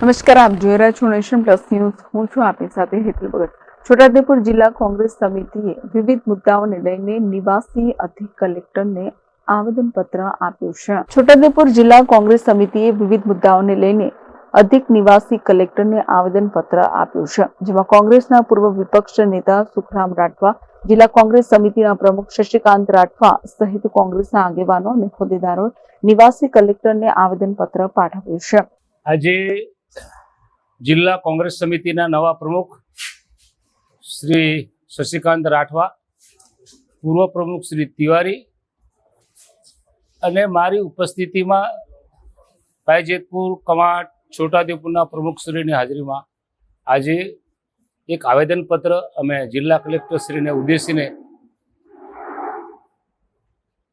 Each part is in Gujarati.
નમસ્કાર, આપ જોઈ રહ્યા છો નેશન પ્લસ ન્યૂઝ. હું છું આપની સાથે હેતુ ભગત. છોટાઉદેપુર જિલ્લા કોંગ્રેસ સમિતિએ વિવિધ મુદ્દાઓને લઈને નિવાસી અધિક કલેક્ટરને આવેદનપત્ર આપ્યું છે. છોટાઉદેપુર જિલ્લા કોંગ્રેસ સમિતિએ વિવિધ મુદ્દાઓને લઈને અધિક નિવાસી કલેક્ટરને આવેદનપત્ર આપ્યું છે. જેમાં કોંગ્રેસના પૂર્વ વિપક્ષ નેતા સુખરામ રાઠવા, જિલ્લા કોંગ્રેસ સમિતિના પ્રમુખ શશિકાંત રાઠવા સહિત કોંગ્રેસના આગેવાનો અને હોદ્દેદારો નિવાસી કલેક્ટરને આવેદનપત્ર પાઠવ્યું છે. આજે જિલ્લા કોંગ્રેસ સમિતિના નવા પ્રમુખ શ્રી શશિકાંત રાઠવા, પૂર્વ પ્રમુખ શ્રી તિવારી અને મારી ઉપસ્થિતિમાં પાયજેતપુર કમાટ છોટાઉદેપુરના પ્રમુખશ્રીની હાજરીમાં આજે એક આવેદનપત્ર અમે જિલ્લા કલેક્ટરશ્રીને ઉદ્દેશીને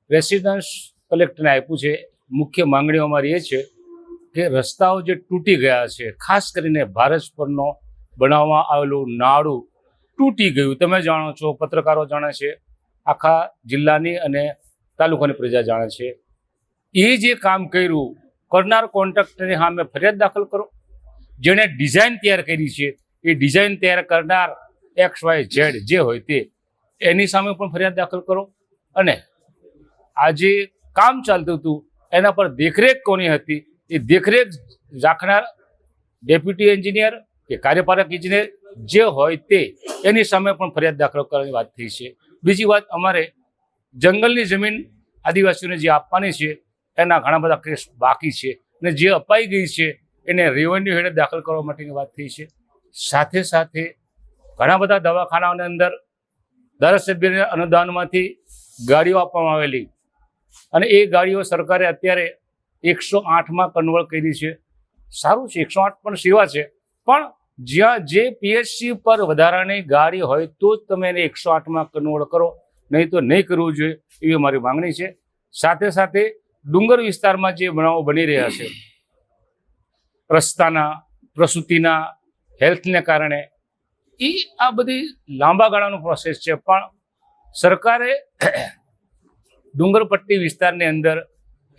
રેસિડન્સ કલેક્ટરને આપ્યું છે. મુખ્ય માંગણીઓ અમારી એ છે કે રસ્તાઓ જે તૂટી ગયા છે, ખાસ કરીને ભારત પરનો બનાવવામાં આવેલું નાળું તૂટી ગયું. તમે જાણો છો, પત્રકારો જાણે છે, આખા જિલ્લાની અને તાલુકાની પ્રજા જાણે છે. એ જે કામ કર્યું, કરનાર કોન્ટ્રાક્ટરની સામે ફરિયાદ દાખલ કરો. જેણે ડિઝાઇન તૈયાર કરી છે, એ ડિઝાઇન તૈયાર કરનાર એક્સ, વાય, ઝેડ જે હોય તે, એની સામે પણ ફરિયાદ દાખલ કરો. અને આ જે કામ ચાલતું હતું, એના પર દેખરેખ કોની હતી? એ દેખરેખ રાખનાર ડેપ્યુટી એન્જિનિયર કે કાર્યપાલક ઇજનેર જે હોય તે એની સામે પણ ફરિયાદ દાખલ કરવાની વાત થઈ છે. બીજી વાત, અમારે જંગલની જમીન આદિવાસીઓને જે આપવાની છે, એના ઘણા બધા કેસ બાકી છે અને જે અપાઈ ગઈ છે, એને રેવન્યુ હેઠળ દાખલ કરવા માટેની વાત થઈ છે. સાથે સાથે ઘણા બધા દવાખાનાઓની અંદર ધારાસભ્યને અનુદાનમાંથી ગાડીઓ આપવામાં આવેલી અને એ ગાડીઓ સરકારે અત્યારે એકસો આઠમાં કન્વર્ટ કરી છે. સારું છે, એકસો આઠ પણ સેવા છે. પણ જ્યાં જે પીએચસી પર વધારાની ગાડી હોય તો જ તમે એને એકસો આઠમાં કન્વર્ટ કરો. નહીં તો નહીં કરવું જોઈએ એવી મારી માંગણી છે. સાથે સાથે ડુંગર વિસ્તારમાં જે બનાવો બની રહ્યા છે, રસ્તાના, પ્રસૂતિના, હેલ્થને કારણે એ આ બધી લાંબા ગાળાનું પ્રોસેસ છે. પણ સરકારે ડુંગરપટ્ટી વિસ્તારની અંદર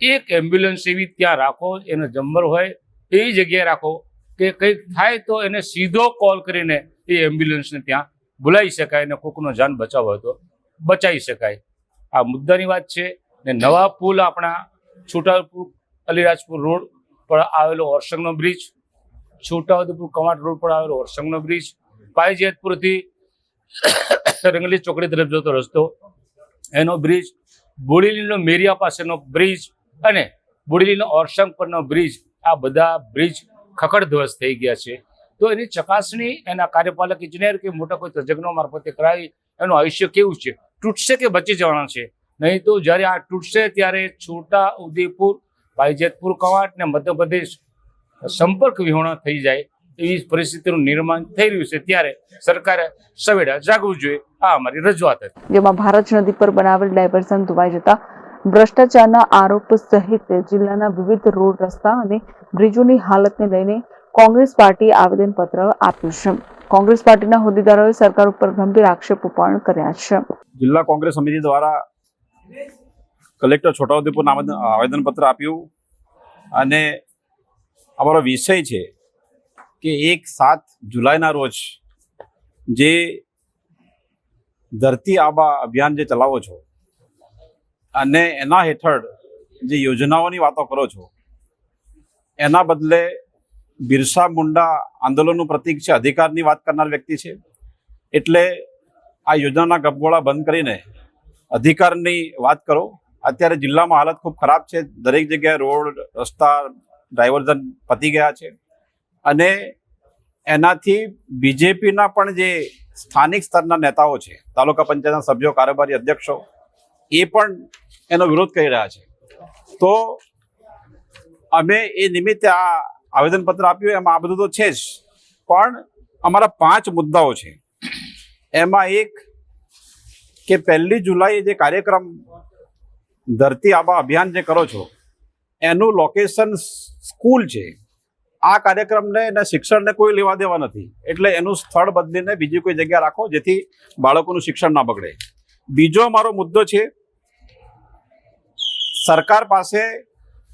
એક એમ્બ્યુલન્સ એવી ત્યાં રાખો, એનો જમ્બર હોય એવી જગ્યાએ રાખો કે કંઈક થાય તો એને સીધો કોલ કરીને એ એમ્બ્યુલન્સને ત્યાં બોલાવી શકાય અને કોકનો જાન બચાવ હોય તો બચાવી શકાય. આ મુદ્દાની વાત છે ને નવા પુલ આપણા છોટાઉદેપુર, અલીરાજપુર રોડ પર આવેલો ઓરસંગનો બ્રિજ, છોટાઉદેપુર કમાટ રોડ પર આવેલો ઓરસંગનો બ્રિજ, પાયજેતપુરથી રંગલી ચોકડી તરફ જતો રસ્તો, એનો બ્રિજ, બોડેલીનો મેરિયા પાસેનો બ્રિજ અને બુડલીનો ઓરસંગ પરનો બ્રિજ, આ બધા બ્રિજ ખખડધ્વસ્ત થઈ ગયા છે. તો એની ચકાસણી એના કાર્યપાલક ઇજનેર કે મોટા કોઈ તજજ્ઞો મારફતે કરાવી, એનું આયુષ્ય કેવું છે? તૂટશે કે બચી જવાના છે? નહીં તો જ્યારે આ તૂટશે, ત્યારે છોટા ઉદેપુર ભાઈજેતપુર કવાટ ને મધ્યપ્રદેશ સંપર્ક વિહોણા થઈ જાય એવી પરિસ્થિતિનું નિર્માણ થઈ રહ્યું છે. ત્યારે સરકારે સવેડા જાગવું જોઈએ. આ અમારી રજૂઆત હતી. જેમાં ભારત નદી પર બનાવેલ ડાયવર્સન ધોવાઈ જતા ભ્રષ્ટાચારના આરોપ સહિત જિલ્લાના વિવિધ રોડ રસ્તા અને બ્રિજોની હાલતને લઈને કોંગ્રેસ પાર્ટીએ આવેદનપત્ર આપ્યું છે. કોંગ્રેસ પાર્ટીના હોદ્દેદારોએ સરકાર ઉપર ગંભીર આક્ષેપો પણ કર્યા છે. જિલ્લા કોંગ્રેસ સમિતિ દ્વારા કલેક્ટર છોટાઉદેપુર આવેદન આવેદનપત્ર આપ્યું અને અમારો વિષય છે કે એક સાત જુલાઈના રોજ જે ધરતી આબા અભિયાન જે ચલાવો છો અને એના હેઠળ જે યોજનાઓની વાતો કરો છો, એના બદલે બિરસા મુંડા આંદોલનનું પ્રતીક છે, અધિકારની વાત કરનાર વ્યક્તિ છે. એટલે આ યોજનાના ગપગોળા બંધ કરીને અધિકારની વાત કરો. અત્યારે જિલ્લામાં હાલત ખૂબ ખરાબ છે. દરેક જગ્યાએ રોડ, રસ્તા ડાયવર્ઝન પતી ગયા છે. અને એનાથી બીજેપીના પણ જે સ્થાનિક સ્તરના નેતાઓ છે, તાલુકા પંચાયતના સભ્યો, કારોબારી અધ્યક્ષો એ પણ એનો વિરોધ કરી રહ્યા છે. તો અમે એ નિમિત્તે આ આવેદનપત્ર આપ્યું, એમાં આ બધું તો છે જ. પણ અમારા પાંચ મુદ્દાઓ છે. એમાં એક કે પહેલી જુલાઈએ જે કાર્યક્રમ ધરતી આબા અભિયાન જે કરો છો, એનું લોકેશન સ્કૂલ છે. આ કાર્યક્રમને અને શિક્ષણને કોઈ લેવા દેવા નથી. એટલે એનું સ્થળ બદલીને બીજી કોઈ જગ્યા રાખો જેથી બાળકોનું શિક્ષણ ના બગડે. બીજો મારો મુદ્દો છે સરકાર પાસે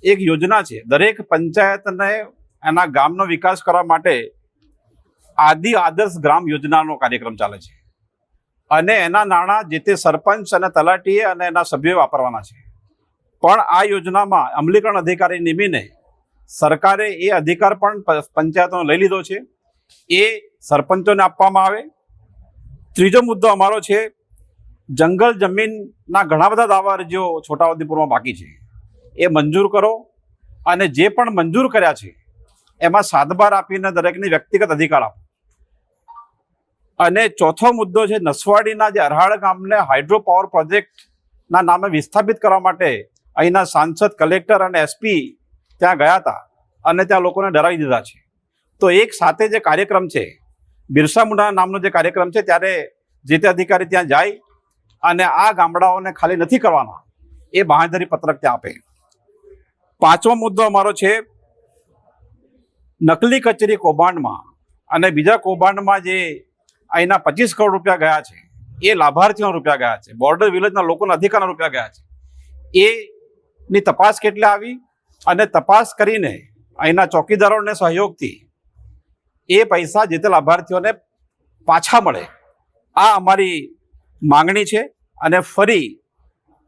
એક યોજના છે. દરેક પંચાયતને એના ગામનો વિકાસ કરવા માટે આદિ આદર્શ ગ્રામ યોજનાનો કાર્યક્રમ ચાલે છે. અને એના નાણાં જે તે સરપંચ અને તલાટીએ અને એના સભ્યોએ વાપરવાના છે. પણ આ યોજનામાં અમલીકરણ અધિકારી નિમીને સરકારે એ અધિકાર પણ પંચાયતનો લઈ લીધો છે. એ સરપંચોને આપવામાં આવે. ત્રીજો મુદ્દો અમારો છે જંગલ જમીનના ઘણા બધા દાવા અરજીઓ છોટાઉદેપુરમાં બાકી છે. એ મંજૂર કરો અને જે પણ મંજૂર કર્યા છે, એમાં સાતબાર આપીને દરેકને વ્યક્તિગત અધિકાર આપો. અને ચોથો મુદ્દો છે, નસવાડીના જે અરહાડ ગામને હાઇડ્રો પાવર પ્રોજેક્ટના નામે વિસ્થાપિત કરવા માટે અહીંના સાંસદ, કલેક્ટર અને એસપી ત્યાં ગયા હતા અને ત્યાં લોકોને ડરાવી દીધા છે. તો એક સાથે જે કાર્યક્રમ છે, બિરસા મુંડાના નામનો જે કાર્યક્રમ છે, ત્યારે જે તે અધિકારી ત્યાં જાય અને આ ગામડાઓને ખાલી નથી કરવાના. એ બાંહેધરી પત્રક ત્યાં આપે. પાંચમો મુદ્દો અમારો છે, નકલી કચેરી કૌભાંડમાં અને બીજા કૌભાંડમાં જે અહીંના પચીસ કરોડ રૂપિયા ગયા છે, એ લાભાર્થીઓના રૂપિયા ગયા છે, બોર્ડર વિલેજના લોકોના અધિકારના રૂપિયા ગયા છે. એની તપાસ કેટલી આવી? અને તપાસ કરીને અહીંના ચોકીદારોને સહયોગથી એ પૈસા જે તે લાભાર્થીઓને પાછા મળે. આ અમારી માંગણી છે. અને ફરી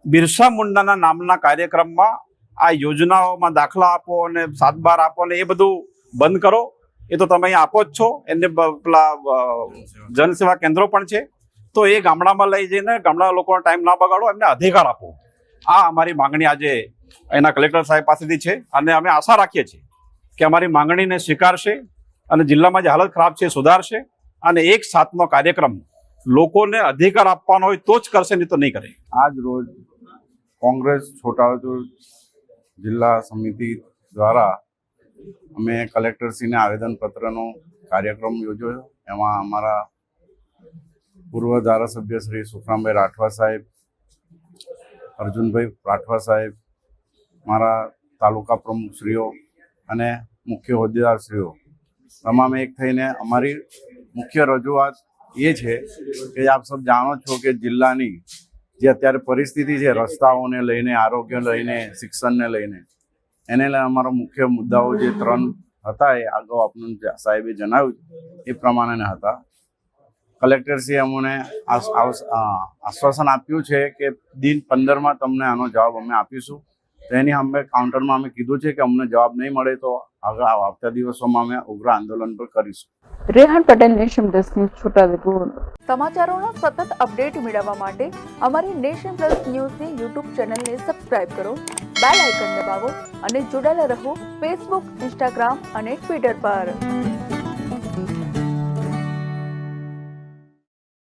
બિરસા મુંડાના નામના કાર્યક્રમમાં આ યોજનાઓમાં દાખલા આપો અને સાત બાર આપો ને એ બધું બંધ કરો. એ તો તમે આપો જ છો. એમને પેલા જનસેવા કેન્દ્રો પણ છે. તો એ ગામડામાં લઈ જઈને ગામડા લોકોનો ટાઈમ ના બગાડો, એમને અધિકાર આપો. આ અમારી માંગણી આજે એના કલેક્ટર સાહેબ પાસેથી છે અને અમે આશા રાખીએ છીએ કે અમારી માંગણીને સ્વીકારશે અને જિલ્લામાં જે હાલત ખરાબ છે સુધારશે અને એક સાથનો કાર્યક્રમ લોકોને અધિકાર આપવાનો હોય તો જ કરશે, નહીં તો નહીં કરે. આજ રોજ કોંગ્રેસ છોટાઉદેપુર જિલ્લા સમિતિ દ્વારા અમે કલેક્ટરશ્રીને આવેદનપત્રનો કાર્યક્રમ યોજ્યો. એમાં અમારા પૂર્વ ધારાસભ્ય શ્રી સુખરામભાઈ રાઠવા સાહેબ, અર્જુનભાઈ રાઠવા સાહેબ, મારા તાલુકા પ્રમુખશ્રીઓ અને મુખ્ય હોદ્દેદારશ્રીઓ. તમામે એક થઈને અમારી મુખ્ય રજૂઆત એ છે કે આપ સબ જાણો છો કે જિલ્લાની જે અત્યારે પરિસ્થિતિ છે, રસ્તાઓને લઈને, આરોગ્ય લઈને, શિક્ષણને લઈને, એને લઈને અમારા મુખ્ય મુદ્દાઓ જે ત્રણ હતા એ અગાઉ આપનું સાહેબે જણાવ્યું એ પ્રમાણેના હતા. કલેક્ટરશ્રીએ અમને આશ્વાસન આપ્યું છે કે દિન પંદરમાં તમને આનો જવાબ અમે આપીશું. તો એની અમે કાઉન્ટરમાં અમે કીધું છે કે અમને જવાબ નહીં મળે તો આગળ આવતા દિવસોમાં અમે ઉગ્ર આંદોલન પણ કરીશું. Rehan Patel Nation Plus News Chhotaudepur સમાચારોના સતત અપડેટ મેળવવા માટે અમારી નેશન પ્લસ ન્યૂઝની યુટ્યુબ ચેનલને સબસ્ક્રાઇબ કરો બેલ આઇકન દબાવો અને જોડાયેલા રહો ફેસબુક ઇન્સ્ટાગ્રામ અને ટ્વિટર પર.